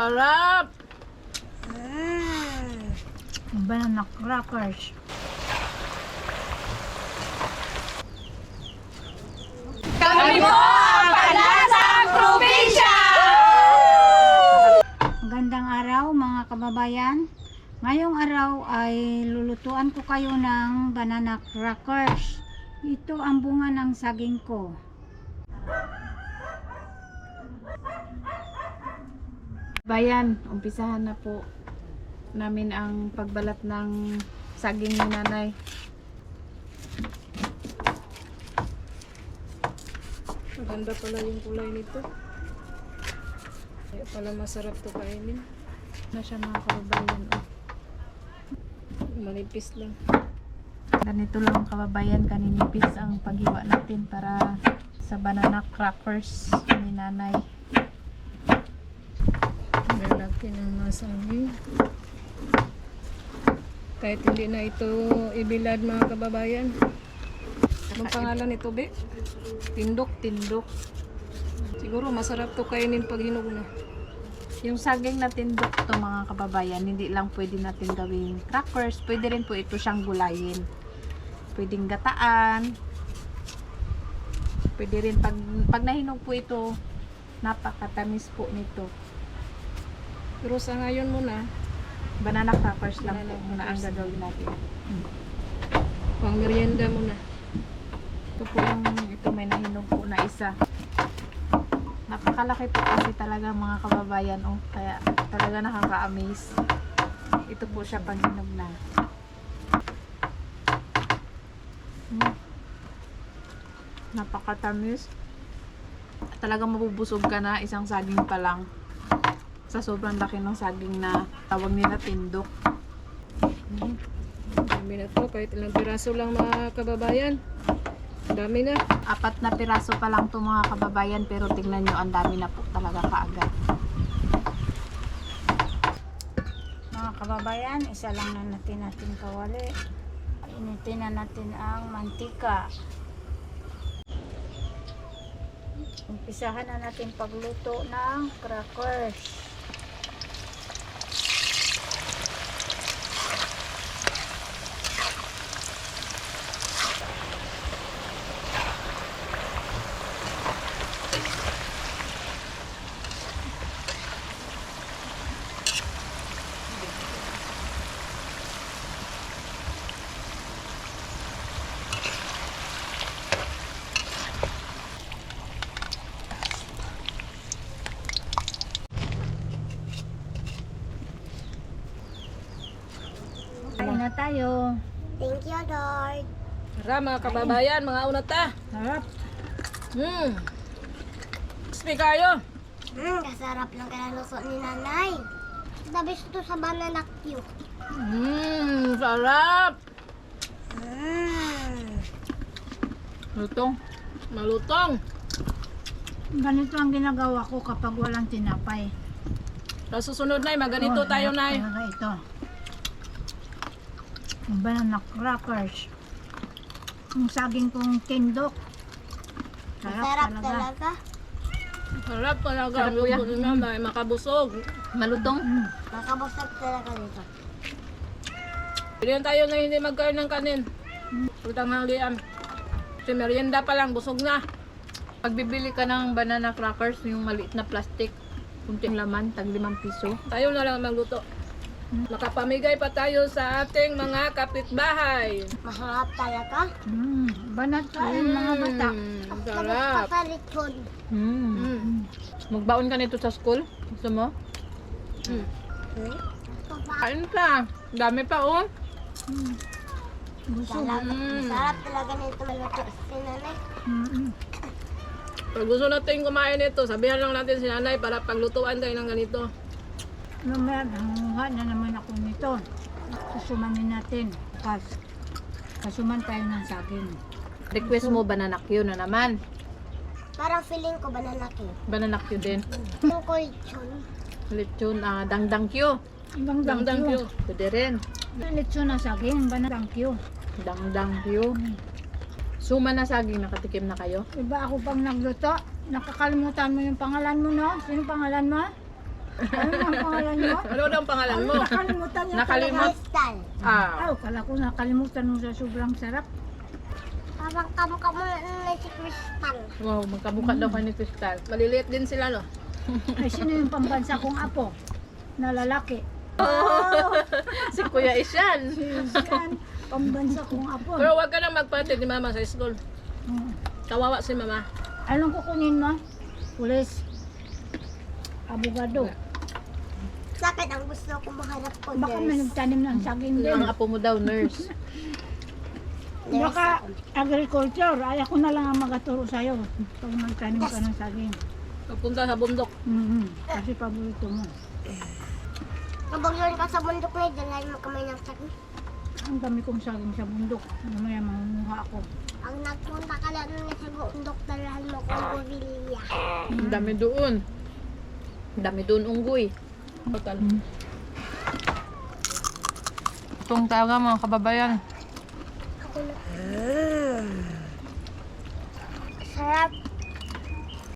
sarap! Banana crackers. Kami po ang Palansang Probinsya! Magandang araw mga kababayan. Ngayong araw ay lulutuan ko kayo ng banana crackers. Ito ang bunga ng saging ko. Bayan, umpisahan na po namin ang pagbalat ng saging ni nanay. Maganda pala yung kulay nito. Kaya pala masarap to kainin. Na siya mga kababayan. Oh. Manipis lang. Ganito lang kababayan, kaninipis ang paghiwa natin para sa banana crackers ni nanay. Saging. Kahit hindi na ito ibilad mga kababayan. Anong pangalan nito, Be? Tindok. Tindok. Siguro masarap to kainin pag hinog na. Yung saging na tindok to mga kababayan, hindi lang pwede natin gawing crackers, pwede rin po ito siyang gulayin. Pwedeng gataan. Pwede rin pag, pag nahinog po ito, napakatamis po nito. Pero sa ngayon muna, Banana crackers lang Banana po muna ang gagawin natin. pang merienda muna. Ito po yung, ito may nahinog po na isa. Napakalaki po kasi talaga mga kababayan, oh. Kaya talaga nakaka-amaze. Ito po siya pag hinog na. Mm. Napakatamis. Talagang mabubusog ka na isang saging pa lang. Sa sobrang laki ng saging na tawag nila tindok. Mm. Dami na to. Kahit ilang piraso lang mga kababayan. Dami na. apat na piraso pa lang to mga kababayan pero tingnan nyo ang dami na po talaga kaagad Mga kababayan, isa lang na natin natin kawali. Initin na natin ang mantika. Umpisahan na natin pagluto ng crackers. Na tayo. Thank you, Lord. Tara mga kababayan, mga unata. Sarap. Hmm. Crispy kayo. Mm, kasarap ng kanaluso ni nanay. Dabis ito sa banana Q. Mmm, sarap! Mm. Lutong. Malutong. Ganito ang ginagawa ko kapag walang tinapay. Sa susunod na, maganito Oh, tayo na. ito. Yung banana crackers. Yung saging kong tindok. Sarap, Masarap talaga. talaga. Sarap talaga. Sarap, kuya. luto ni nanay, makabusog. Malutong. Mm. Makabusog talaga dito. Pilihan tayo na hindi magkain ng kanin. Pagtang halian. Kasi merienda pa lang, busog na. Pag bibili ka ng banana crackers, yung maliit na plastic, kunting laman, tag limang piso. Tayo na lang magluto. Makapamigay pa tayo sa ating mga kapitbahay. Masarap talaga. Mm. Banat kain mga bata. Mm, Tapos sarap. pa sa lechon. Mm. Mm. Magbaon ka nito sa school? Gusto mo? Mm. Hmm? Kain ka. Dami pa oh. Busog. Talaga. Mm. Masarap talaga nito maluto si nanay. Mm-mm. Pag gusto natin kumain nito, sabihan lang natin si nanay para paglutuan tayo ng ganito. Mamaya, nangunguha na naman ako nito. Susumanin natin. Kas. Kasuman tayo ng saging. Request mo banana Q na naman. Parang feeling ko banana Q. Banana Q din. Yung ko lechon. Lechon, ah, dangdang Q. Ibang Dangdang dangkyo. Q. Pwede rin. Lechon na saging, banana dangkyo. Dangdang Q. Suma na saging, nakatikim na kayo? Iba ako pang nagluto. Nakakalimutan mo yung pangalan mo, no? Sino pangalan mo? Ano ang pangalan mo? Ano daw ang pangalan mo? nakalimutan niya Nakalimut. Crystal. Ah. Aw, kala ko nakalimutan mo sa sobrang sarap. Parang kamukha mo na si Crystal. Wow, magkabuka daw kayo ni Crystal. Maliliit din sila, no? Ay, sino yung pambansa kong apo? Na lalaki. si Kuya Isyan. Yan, pambansa kong apo. Pero wag ka nang magpatid ni mama sa school. Hmm. Kawawa si mama. Anong kukunin mo? Pulis. Abogado. Sakit ang gusto ko maharap ko, Baka may nurse. nagtanim ng saging din. Ang apo mo daw, nurse. Baka agriculture. Ay, ako na lang ang magaturo sa'yo. Pag nagtanim ka ng saging. Pagpunta sa bundok. Mhm. Kasi paborito mo. Kapag yun ka sa bundok na, dalahin mo kamay ng sakit. Ang dami kong saging sa bundok. Mamaya mangunguha ako. Ang nagpunta ka lang na sa bundok, dalahan mo kong gorilya. Ang dami doon. Ang dami doon unggoy. Total. Itong talaga mga kababayan. Na. Sarap.